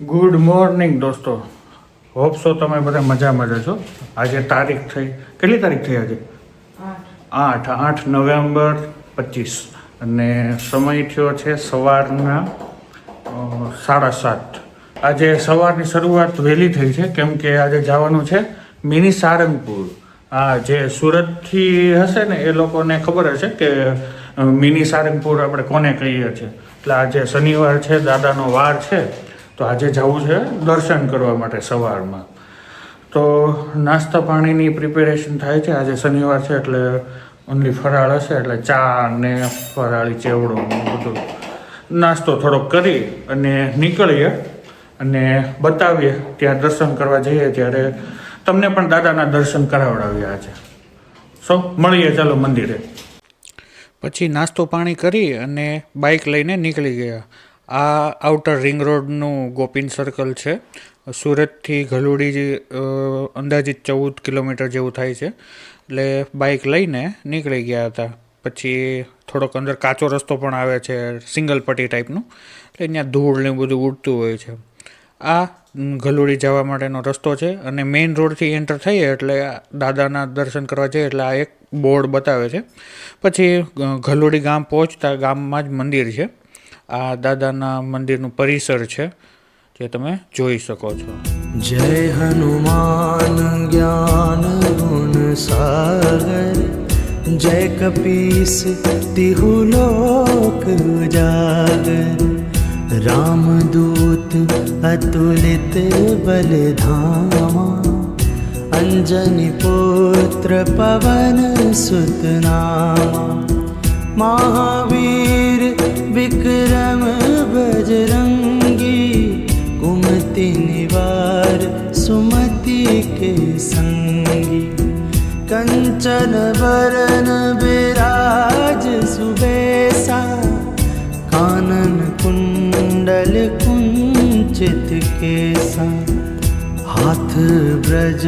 Good morning દોસ્તો. Hope so તમે બધા મજામાં જશો છો આજે તારીખ થઈ. કેટલી તારીખ થઈ આજે? આઠ. આઠ નવેમ્બર પચીસ. અને સમય થયો છે સવારના સાડા સાત. આજે સવારની શરૂઆત વહેલી થઈ છે કેમ કે આજે જવાનું છે મિની સારંગપુર. આ જે સુરતથી હશે ને એ લોકોને ખબર હશે કે મિની સારંગપુર આપણે કોને કહીએ છીએ. એટલે આજે શનિવાર છે દાદાનો વાર છે. તો આજે જવું છે દર્શન કરવા માટે સવારમાં. તો નાસ્તા પાણીની પ્રિપેરેશન થાય છે. આજે શનિવાર છે એટલે ઓનલી ફરાળ હશે, એટલે ચા ને ફરાળી ચેવડો બધું. નાસ્તો થોડોક કરી અને નીકળીએ અને બતાવીએ. ત્યાં દર્શન કરવા જઈએ ત્યારે તમને પણ દાદાના દર્શન કરાવડાવીએ આજે. સો મળીએ, ચાલો મંદિરે. પછી નાસ્તો પાણી કરી અને બાઇક લઈને નીકળી ગયા. આ આઉટર રિંગ રોડનું ગોપીન સર્કલ છે. સુરતથી ઘલુડી અંદાજિત ચૌદ કિલોમીટર જેવું થાય છે. એટલે બાઇક લઈને નીકળી ગયા હતા. પછી થોડોક અંદર કાચો રસ્તો પણ આવે છે સિંગલ પટ્ટી ટાઈપનું એટલે ત્યાં ધૂળ ને બધું ઉડતું હોય છે. આ ઘલોડી જવા માટેનો રસ્તો છે અને મેઇન રોડથી એન્ટર થઈએ એટલે દાદાના દર્શન કરવા જઈએ એટલે આ એક બોર્ડ બતાવે છે. પછી ઘલુડી ગામ પહોંચતા ગામમાં જ મંદિર છે. આ દાદાના મંદિરનું પરિસર છે જે તમે જોઈ શકો છો जय हनुमान ज्ञान गुण सागर जय कपीस तिहु लोक उजागर रामदूत अतुलित बलधामा अंजनी पुत्र पवन सुत नामा महावीर વિક્રમ બજરંગી કુમતિ નિવાર સુમતિ કે સંગી કંચન વરન બિરાજ સુબેસા કાનન કુંડલ કુંચિત કેસા હાથ બ્રજ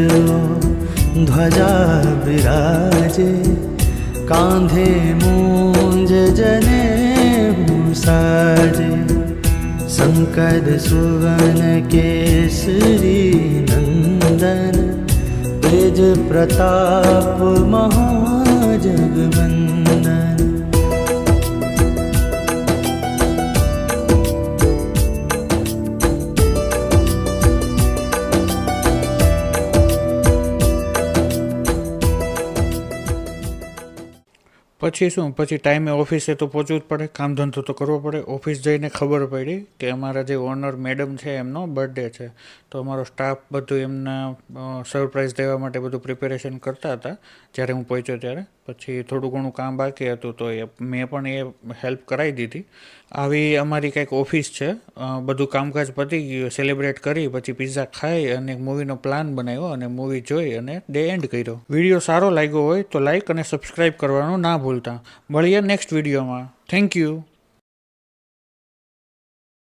ધ્વજા બિરાજે કાંધે મૂંજ જને साजे शंकर सुवन केसरी नंदन तेज प्रताप महाजगवंदन પછી શું? પછી ટાઈમે ઓફિસે તો પહોંચવું જ પડે. કામ ધંધો તો કરવો પડે. ઓફિસ જઈને ખબર પડી કે અમારા જે ઓનર મેડમ છે, એમનો બર્થડે છે. તો અમારો સ્ટાફ બધું એમના સરપ્રાઈઝ દેવા માટે બધું પ્રિપેરેશન કરતા હતા. જ્યારે હું પહોંચ્યો ત્યારે. પછી થોડું ઘણું કામ બાકી હતું તો એ મેં પણ એ હેલ્પ કરાવી દીધી. આવી અમારી કંઈક ઓફિસ છે બધું કામકાજ પતી ગયું સેલિબ્રેટ કરી, પછી પિઝા ખાઈ અને મૂવીનો પ્લાન બનાવ્યો અને મૂવી જોઈ અને ડે એન્ડ કર્યો. વીડિયો સારો લાગ્યો હોય તો લાઇક અને સબસ્ક્રાઈબ કરવાનું ના ભૂલતા. મળીએ નેક્સ્ટ વિડીયોમાં થેન્ક યુ